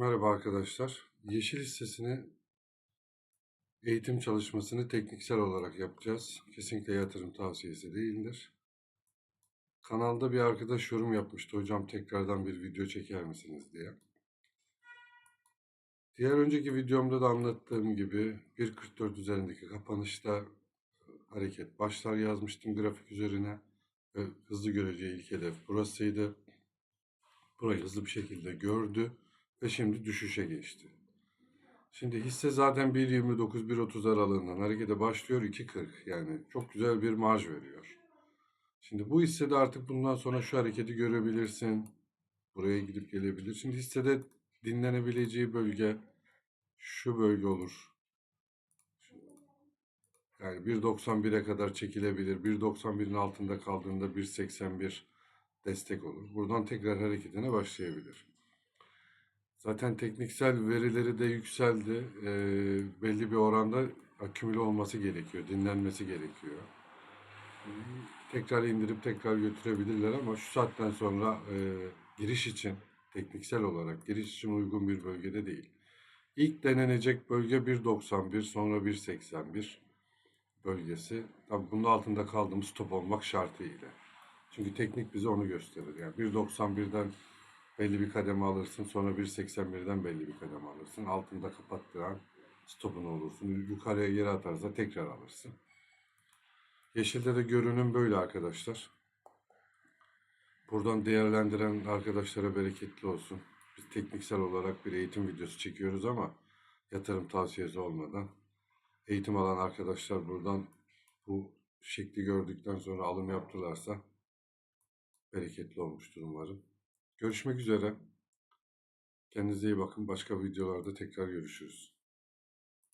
Merhaba arkadaşlar. Yeşil hissesini eğitim çalışmasını tekniksel olarak yapacağız. Kesinlikle yatırım tavsiyesi değildir. Kanalda bir arkadaş yorum yapmıştı. Hocam tekrardan bir video çeker misiniz diye. Diğer önceki videomda da anlattığım gibi 1.44 üzerindeki kapanışta hareket başlar yazmıştım grafik üzerine. Hızlı göreceği ilk hedef burasıydı. Burayı hızlı bir şekilde gördü ve şimdi düşüşe geçti. Şimdi hisse zaten 1.29-1.30 aralığından harekete başlıyor 2.40 yani çok güzel bir marj veriyor. Şimdi bu hissede artık bundan sonra şu hareketi görebilirsin. Buraya gidip gelebilir. Şimdi hissede dinlenebileceği bölge şu bölge olur. Yani 1.91'e kadar çekilebilir. 1.91'in altında kaldığında 1.81 destek olur. Buradan tekrar hareketine başlayabilir. Zaten tekniksel verileri de yükseldi. Ee, belli bir oranda akümüle olması gerekiyor, dinlenmesi gerekiyor. Tekrar indirip tekrar götürebilirler ama şu saatten sonra e, giriş için tekniksel olarak giriş için uygun bir bölgede değil. İlk denenecek bölge 1.91 sonra 1.81 bölgesi. Tabii bunun altında kaldığımız stop olmak şartıyla. Çünkü teknik bize onu gösterir. Yani 1.91'den belli bir kademe alırsın. Sonra 1.81'den belli bir kademe alırsın. Altında kapattıran stopunu olursun. Yukarıya geri atarsa tekrar alırsın. Yeşilde de görünüm böyle arkadaşlar. Buradan değerlendiren arkadaşlara bereketli olsun. Biz tekniksel olarak bir eğitim videosu çekiyoruz ama yatırım tavsiyesi olmadan. Eğitim alan arkadaşlar buradan bu şekli gördükten sonra alım yaptılarsa bereketli olmuştur umarım. Görüşmek üzere. Kendinize iyi bakın. Başka videolarda tekrar görüşürüz.